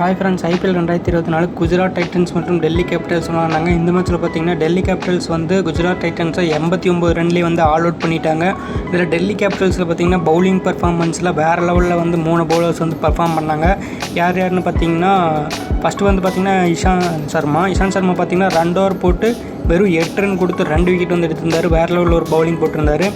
Hi friends IPL ரெண்டாயிரத்தி இருபத்தி நாலு குஜராத் டைட்டன்ஸ் மற்றும் டெல்லி கேபிட்டல்ஸ் விளாண்டாங்க இந்த மேட்ச்சில் பார்த்தீங்கன்னா டெல்லி கேபிட்டல்ஸ் வந்து குஜராத் டைட்டன்ஸை எண்பத்தி ஒம்பது ரன்லேயே வந்து ஆல் அவுட் பண்ணிட்டாங்க. இதில் டெல்லி கேபிட்டல்ஸில் பார்த்தீங்கன்னா பவுலிங் பர்ஃபார்மன்ஸில் வேறு லெவலில் வந்து மூணு பவுலர்ஸ் வந்து பர்ஃபார்ம் பண்ணாங்க. யார் யாருன்னு பார்த்தீங்கன்னா ஃபஸ்ட்டு வந்து பார்த்தீங்கன்னா இஷாந்த் சர்மா. இஷாந்த் சர்மா பார்த்தீங்கன்னா ரெண்டு ஓவர் போட்டு வெறும் எட்டு ரன் கொடுத்து ரெண்டு விக்கெட் வந்து எடுத்திருந்தார். வேறு லெவலில் ஒரு பவுலிங் போட்டிருந்தார்.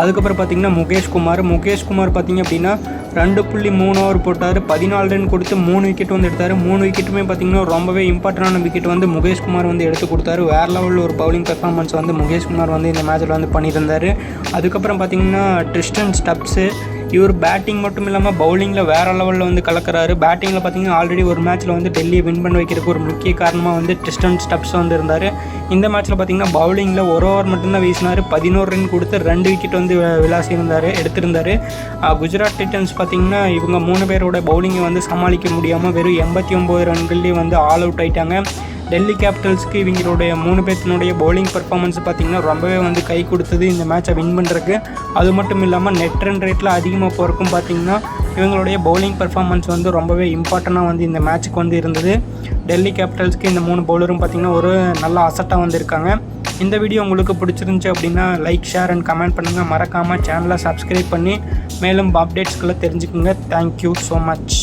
அதுக்கப்புறம் பார்த்தீங்கன்னா முகேஷ் குமார். முகேஷ் குமார் பார்த்தீங்க அப்படின்னா ரெண்டு புள்ளி மூணு ஓவர் போட்டார். பதினாலு ரன் கொடுத்து மூணு விக்கெட் வந்து எடுத்தார். மூணு விக்கெட்டுமே பார்த்தீங்கன்னா ரொம்பவே இம்பார்ட்டண்டான விக்கெட் வந்து முகேஷ் குமார் வந்து எடுத்து கொடுத்தாரு. வேறு லெவலில் ஒரு பவுலிங் பெர்ஃபார்மன்ஸ் வந்து முகேஷ் குமார் வந்து இந்த மேட்ச்சில் வந்து பண்ணியிருந்தார். அதுக்கப்புறம் பார்த்தீங்கன்னா ட்ரிஸ்டன் ஸ்டப்ஸு இவர் பேட்டிங் மட்டும் இல்லாமல் பவுலிங்கில் வேறு லெவலில் வந்து கலக்கிறாரு. பேட்டிங்கில் பார்த்தீங்கன்னா ஆல்ரெடி ஒரு மேட்ச்சில் வந்து டெல்லியை வின் பண்ண வைக்கிறதுக்கு ஒரு முக்கிய காரணமாக வந்து டிஸ்டன் ஸ்டப்ஸ் வந்து இருந்தார். இந்த மேட்ச்சில் பார்த்தீங்கன்னா பவுலிங்கில் ஒரு ஓவர் மட்டும்தான் வீசினார். பதினோரு ரன் கொடுத்து ரெண்டு விக்கெட் வந்து விளாசி இருந்தார் எடுத்திருந்தார். குஜராத் டைட்டன்ஸ் பார்த்தீங்கன்னா இவங்க மூணு பேரோட பவுலிங்கை வந்து சமாளிக்க முடியாமல் வெறும் எண்பத்தி ஒம்பது ரன்கள்லேயே வந்து ஆல் அவுட் ஆயிட்டாங்க. டெல்லி கேபிட்டல்ஸ்க்கு இவங்களுடைய மூணு பேர்த்தினுடைய பவுலிங் பர்ஃபார்மன்ஸ் பார்த்திங்கன்னா ரொம்பவே வந்து கை கொடுத்தது இந்த மேட்சை வின் பண்ணுறதுக்கு அது மட்டும் இல்லாமல் நெட் ரன் ரேட்டில் அதிகமாக போகிறக்கும் பார்த்திங்கன்னா இவங்களுடைய பவுலிங் பர்ஃபார்மன்ஸ் வந்து ரொம்பவே இம்பார்ட்டண்ட்டாக வந்து இந்த மேட்ச்சுக்கு வந்து இருந்தது. டெல்லி கேபிட்டல்ஸ்க்கு இந்த மூணு பவுலரும் பார்த்திங்கன்னா ஒரு நல்ல அசட்டாக வந்திருக்காங்க இந்த வீடியோ உங்களுக்கு பிடிச்சிருந்துச்சி அப்படின்னா லைக் ஷேர் அண்ட் கமெண்ட் பண்ணுங்கள் மறக்காமல் சேனலை சப்ஸ்கிரைப் பண்ணி மேலும் அப்டேட்ஸ்களை தெரிஞ்சுக்குங்க. Thank you so much